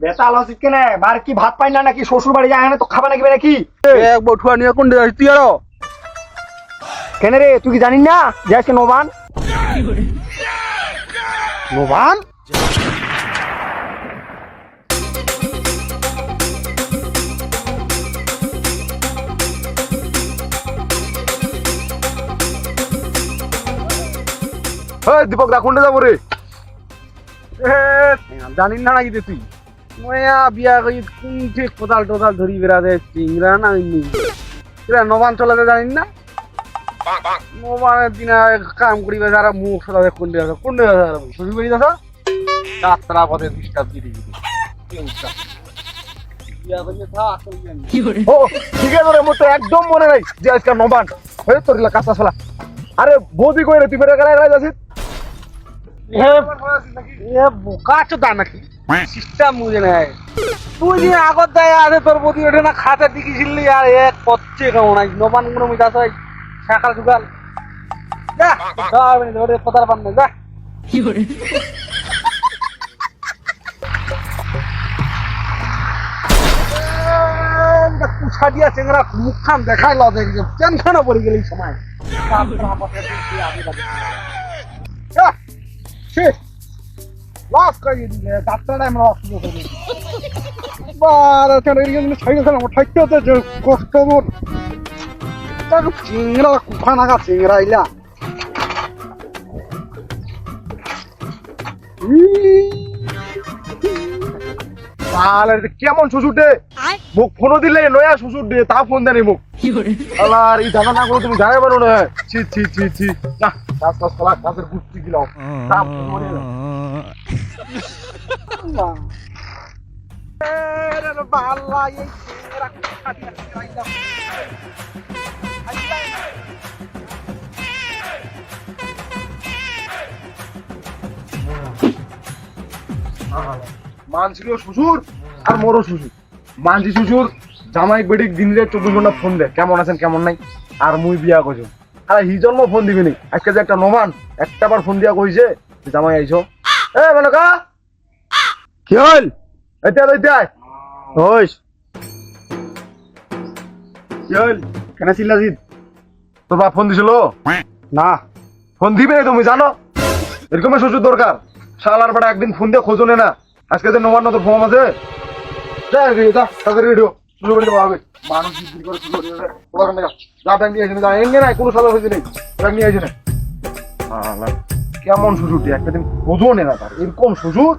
বেটা লসিত কেনে? বার কি ভাত পাই না নাকি? শ্বশুর বাড়ি যায় না তো খাবা নাকি নাকি? এক বঠুয়া নিয়ে কোন দিকে তুই আরও। কেন রে তুই কি জানিস না? যে আজকে নবান? হ্যাঁ দীপক দা কোনটা যাব রে? জানিস না নাকি তুই? ময়া বিয়া করি কোন ঠিক কোদাল টোদাল ধরি বেড়াতে চিংরা না ইনি এরা নবান চলাতে জানিস না? নবানের দিনে কাম করি বেশ আর মুখ সদাতে কোন দিকে আসো কোন দিকে শ্বশুর বাড়ি যাত্রা পথে ডিস্টার্ব দিয়ে দিবি। ও ঠিক আছে রে মোর তো একদম মনে নাই যে আজকে নবান হয়ে তোর কাঁচা ফেলা আরে বৌদি কই রে তুই গেলে গেলে যাচ্ছিস? এ এ বোকা চোদা নাকি? সিস্টেম বুঝে নাই তুই যে আগত তোর প্রতি ওঠে না খাতে দিকেছিলি আর এক পচ্ছে কেমন আজ নবান কোনো মিটা হয় সকাল সকাল যা দশ মিনিট ধরে কোথার পান না যা কুছা দিয়া চেংরা মুখখান দেখাই ল দেখি টেনশনে পড়ে গেলি সময়। শেষ লস করে দিলে ডাক্তারটা আমরা লস করে দিলে বারে কেন এর জন্য ছাইড়ে খেলাম ঠাইতে হতে যে কষ্ট মোর তাকে চিংড়া কুফা নাগা চিংড়া ইলা কেমন শ্বশুর দে মুখ ফোনও দিলে নয়া শ্বশুর দে তা ফোন দেনি মুখ আলার পারো না। মরে মানছিল শ্বশুর আর মোরও শ্বশুর। মানছি শ্বশুর জামাই বেড়ি দিনে চব্বিশ ঘণ্টা ফোন দেয় কেমন আছেন কেমন নাই আর মুই বিয়া করছ আর হি জন্ম ফোন দিবি নি আজকে যে একটা নমান একটা বার ফোন দিয়া কইছে জামাই আইছো এ মেনকা কি হল এতিয়া এতিয়া হইস কি হল কেন চিল্লাছিস তোর বাপ ফোন দিছিল না ফোন দিবে তুমি জানো এরকমই শ্বশুর দরকার শালার বেটা একদিন ফোন দিয়ে খোঁজনে না আজকে যে নবান্ন তোর ফোন আছে যা রে, রেডিও কেন নিয়ে সাদা নিয়ে না। কেমন শ্বশুরটি? একটা দিন বোঝনে না তার। এরকম শ্বশুর?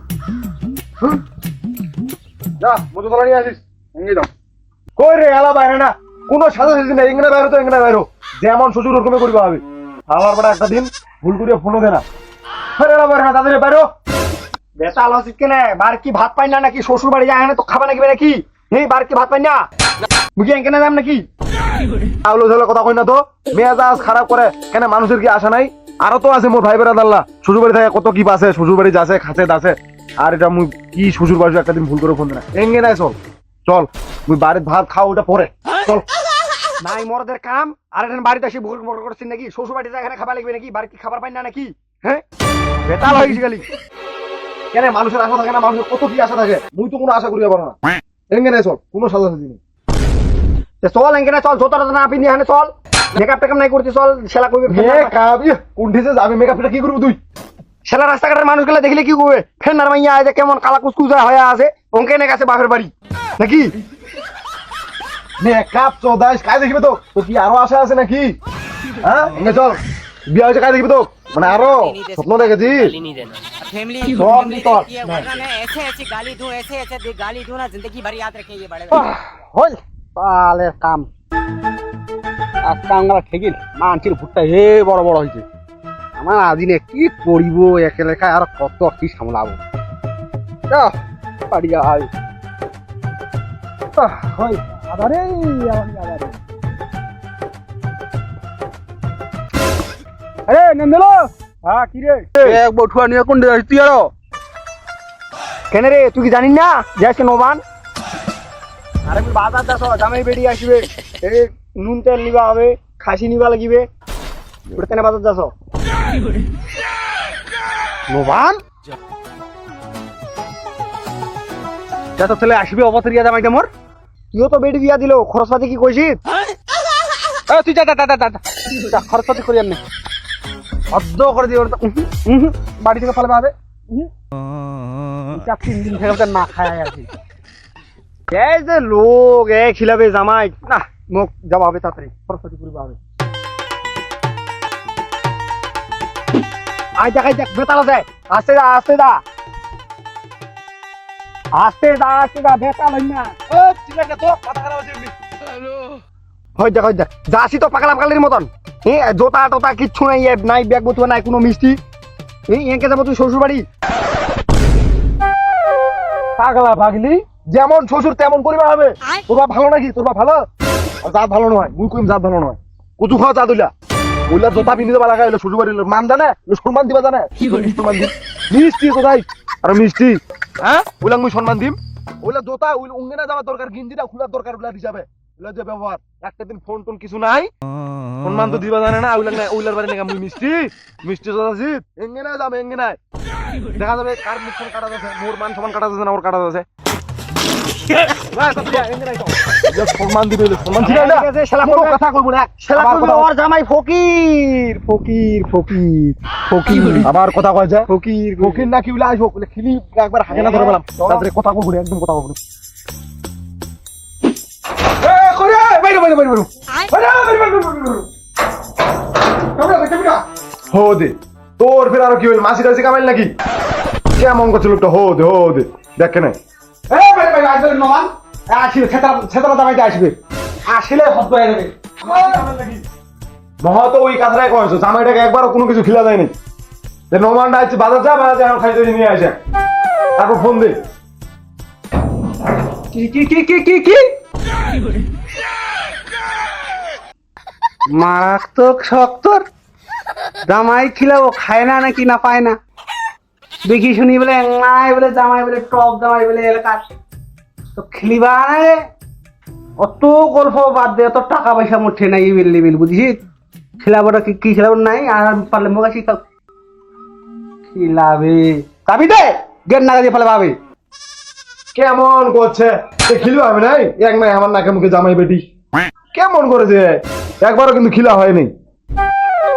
যা নিয়ে আসিস। এঙ্গে কই রে, এলা বাইরে না। না বাইরে তো বাইরো। যেমন শ্বশুর ওরকমই করবে হবে আমার বেটা একটা দিন ভুল করে ফোনও দে না। বাইরে না, তাদের বাইরো। বেটা লসিত কেনে বার কি ভাত পাই না নাকি? শ্বশুর বাড়ি যায় না তো খাবা নাকি নাকি? এই বার কি ভাত পাই না। মুখে কেনে যাম নাকি? কথা কই না তো? মেজাজ খারাপ করে, কেন মানুষের কি আশা নাই? আরও তো আছে মোর ভাই বেড়াদাল্লা শ্বশুর বাড়ি থাকে কত কি পাছে শ্বশুর বাড়ি যাচ্ছে খাচ্ছে দাসে। আর এটা মুই কি শ্বশুর বাড়ি একটা দিন ভুল করে ফোন এঙ্গে নাই, চল। চল, মুই ভাত খাও, ওটা পরে। চল। নাই মরদের কাম, আর এখানে বাড়িতে এসে ভুল মর করছেন নাকি? শ্বশুর বাড়িতে এখানে খাবার লাগবে নাকি? বাড়িতে খাবার পাই না নাকি? হ্যাঁ? বেতাল হয়ে খালি কেন মানুষের আশা থাকে না? মানুষের কত কি আশা থাকে? মুই তো কোনো আশা করিয়া পারো না। এঙ্গেনে চল কোনো সাজা সাজি নেই। চল এঙ্গেনে চল জোতা না পিন্ধি হানে চল। মেকআপ টেকআপ নাই করতে চল সেলা কইবে মেকআপ কোনটিছে যাবে মেকআপটা কি করব তুই? সেলা রাস্তাঘাটের মানুষগুলো দেখলে কি করবে ফের নারমাইয়া আছে কেমন কালা কুচকুচা হয়ে আছে। অঙ্কে নে আছে বাপের বাড়ি। নাকি? মেকআপ চোদাস কাজ দেখিবে তো? তো কি আরও আশা আছে নাকি? হ্যাঁ? চল বিয়া হয়েছে কাজ দেখিবে তো? মানে আরও স্বপ্ন দেখেছিস? फैमिली कौन फैमिली कौन? देखती है वरना मैं ऐसे ऐसे गाली दूं ऐसे ऐसे दे- गाली दूं ना जिंदगी भर याद रखेंगे बड़े হল তাহলে কাম আজকে আমরা ঠেকিল মানছির ভুট্টা হে বড় বড় হয়েছে আমার আদিনে কি করিব একে লেখায় আর কত কি সামলাবো যাও, বাড়ি যাওয়া হয় আহ, হয় আদারে আমাকে আদারে আরে নন্দলো হ্যাঁ কি রে? এক বঠুয়া নিয়ে কোন দিকে তুই আরও? কেন রে? তুই কি জানিস না? যে আজকে নবান? আরে আমি বাজার যাস জামাই বেরিয়ে আসবে। এই নুন তেল নিবা হবে খাসি নিবা লাগিবে। ওটা কেন বাজার যাস? নোভান যা তো ছেলে আসবে অবতরিয়া জামাইটা মোর? তুইও তো বেডি বিয়া দিল খরচপাতি কি কইছিস? এ, তুই যা যা যা যা, যা যা খরচপাতি করি আমি অর্ধ করে দিয়ে ওটা বাড়ি থেকে ফেলে পাবে তিন দিন থেকে না খায় আছি এই যে লোক এ খিলাবে জামাই। না মোক যাওয়া হবে তাড়াতাড়ি খরচপাতি করবা হবে আই দেখ আই দেখ বেতালা যায় আস্তে দা আস্তে দা। আস্তে দা আস্তে দা বেতাল না। ও ঠিক আছে তো, মাথা খারাপ আছে এমনি। হই দেখ হই দেখ। যাসি তো পাকালা পাকালির মতন। এ জোতা টোতা কিচ্ছু নাই নাই ব্যাগ বতুয়া নাই কোনো মিষ্টি। এই এঁকে যাব তুই শ্বশুর বাড়ি। পাগলা পাগলি যেমন শ্বশুর তেমন করিবা হবে। তোর ভালো নাকি? তোর ভালো? জাত ভালো নয় মুই কইম জাত ভালো নয়। কচু খাওয়া ওইলা জোতা পিন্ধি দেবা লাগা শ্বশুর বাড়ির মান জানে? সম্মান দিবা জানে? সম্মান দিম। মিষ্টি কোথায়? আর মিষ্টি। হ্যাঁ? ওইলা মুই সম্মান দিম। ওইলা জোতা ওই উঙ্গেনা যাওয়ার দরকার গিঞ্জিটা খোলার দরকার ওইলা হিসাবে। যে ব্যবহার। একটা দিন ফোন টোন কিছু নাই। সম্মান তো দিবা জানে না ওইলা না ওইলার বাড়ি নাকি মিষ্টি? মিষ্টি জিত এঙ্গে না যাবে এঙ্গে নাই। দেখা যাবে কার মুখ কাটা যাচ্ছে মোর মান সমান কাটা যাচ্ছে না ওর কাটা যাচ্ছে। না। না আবার কথা কয় যে ফকির ফকির। আসব বলে খিলি একবার হাগে না ধরে পেলাম কথা কইবো একদম কথা কইবো হো দে তোর ফের আরও কি হইল? মাসি টাসি কামাইল নাকি? কেমন করছে লোকটা? হো দে হো দে দেখে নাই আসবে ছেতরা জামাইটা আসবে। আসলে হদ্দ হয়ে যাবে। মহা তো ওই কথাটাই কয়েছো জামাইটাকে একবারও কোনো কিছু খিলা দেয়নি। যে নমানটা আছে বাজার যা বাজার যা খাইতে নিয়ে আসে। তারপর ফোন দে। কি কি কি কি কি কি? মারাত্মক শক্তর জামাই খিলাবো খায় না নাকি না পায় না? দেখি শুনি বলে নাই বলে জামাই বলে টপ জামাই বলে এলাকার তো খিলিবা না অত গল্প বাদ দে অত টাকা পয়সা মুঠে নাই ইবিল লিবিল বুঝিস? খিলাবোটা কি কি খিলাবো নাই? আর পারলে মোগা শিখাও খিলাবে। যাবি দে! গেট নাগা দিয়ে ফেলে পাবে। কেমন করছে? সে খিলু হবে নাই? এক নাই আমার নাকে মুখে জামাই বেটি। কেমন করেছে? একবারও কিন্তু খিলা হয়নি।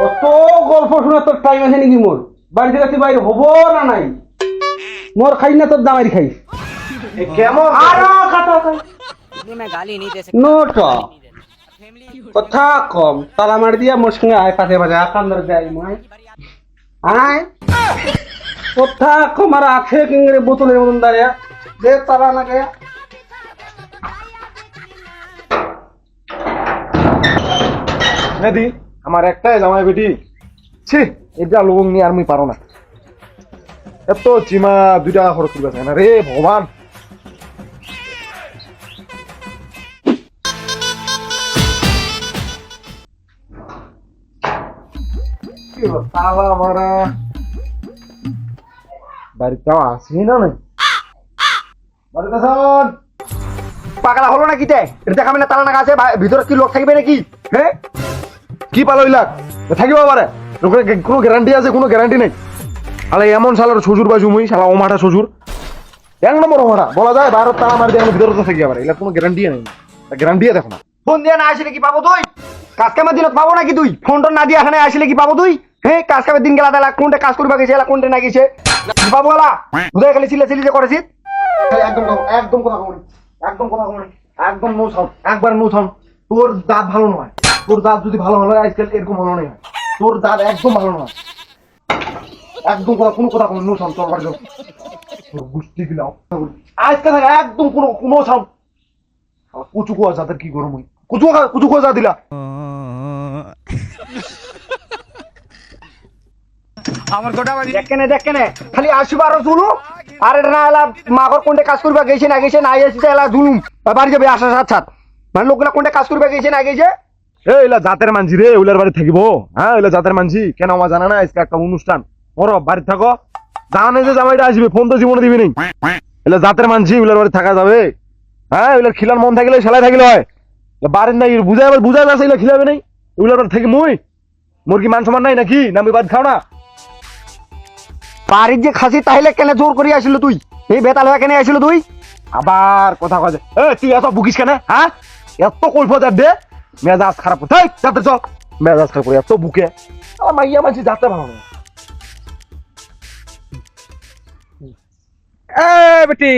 অত গল্প শোনার তোর টাইম আছে নাকি মোর? বাড়িতে থেকে বাইরে হব না নাই? মোর খাই না তোর দামের খাই। কেমন? আরও কথা কথা কম। তালা মার দিয়া মোর সঙ্গে আয় পাশে পাশে আকান্দর যাই মায় আয়। কথা কম আর আছে কিংরে বোতলের মতন দাঁড়িয়া। দে তালা না গে মেদি আমার একটাই জামাই বেটি। ছি এটা লোক নিয়ে আর মুই পারো না। এত চিমা দুই টাকা খরচ করবে না রে ভগবান। পাগলা হলো না, তালা আছে ভিতরে কি লোক থাকবে নাকি? হ্যাঁ কি পালো ইলাক থাকিব পারে কোনো গ্যারান্টি আছে, কোনো গ্যারান্টি নেই। আলে এমন শালার শ্বশুর বা জুমুই শালা ওমাটা শ্বশুর এক নম্বর ওমাটা বলা যায় বাইরের তালা মারি দিয়ে ভিতরে থাকি পারে এগুলা কোনো গ্যারান্টি নেই। গ্যারান্টি দেখো না ফোন দিয়ে না আসলে কি পাবো তুই? কাজ কামের দিনত পাবো নাকি তুই? ফোন টোন না দিয়ে এখানে আসলে কি পাবো তুই? হ্যাঁ কাজ কামের দিন গেলা কোনটা কাজ করবা গেছে এলা কোনটা না গেছে পাবো গেলা বুঝাই খালি সিলে সিলি যে করেছিস একদম একদম কথা একদম কথা একদম একবার তোর দাঁত ভালো নয় তোর দাঁত যদি ভালো হলো আজকাল এরকম হলো না। তোর দাঁত একদম ভালো নয় একদম কথা কোনো কথা কমনি নো সাউন্ড তোর বাড়ি তোর গুষ্টি গিলাও আজকে থেকে একদম কোনো কোনো কুচু কুয়া যাদের কি গরম কুচু কুচু কুয়া যা দিলা। দেখেনে দেখেনে খালি আসিব আর জুলুম আর এটা না এলা মাঘর কোনটা কাজ করবা গেছে না গেছে না এসেছে এলা জুলুম। বাড়ি যাবে আসার সাথ সাথ। মানে লোকগুলা কোনটা কাজ করবা গেছে না গেছে এ এলা জাতের মানছি রে ওইলার বাড়ি থাকিব। হ্যাঁ ওইলা জাতের মানছি কেন আমার জানা না আজকে একটা অনুষ্ঠান। ওর বাড়ি থাকো। জানে যে জামাইটা আসবে ফোন তো জীবনে দিবি নেই এলা জাতের মানছি ওইলার বাড়ি থাকা যাবে। হ্যাঁ ওইলার খিলার মন থাকিলে সেলাই থাকিলে হয়। বাড়ির নাই বুঝাই আবার বুঝাই যাচ্ছে এগুলা খিলাবে নেই। ওইলার বাড়ি থাকি মুই। মোর কি মান সমান নাই নাকি? না বাদ খাও না। বাড়ির যে খাসি তাহলে কেন জোর করে আসিল তুই? এই বেতাল কেন আসিল তুই? আবার কথা যে, এ তুই এত বুকিস কেন? হ্যাঁ? এত কল্প দে? মেজাজ খারাপ হতে যাতে চল। মেজাজ খারাপ করে এত বুকে। আমার মাইয়া মাঝি যাতে ভালো না। এ বেটি।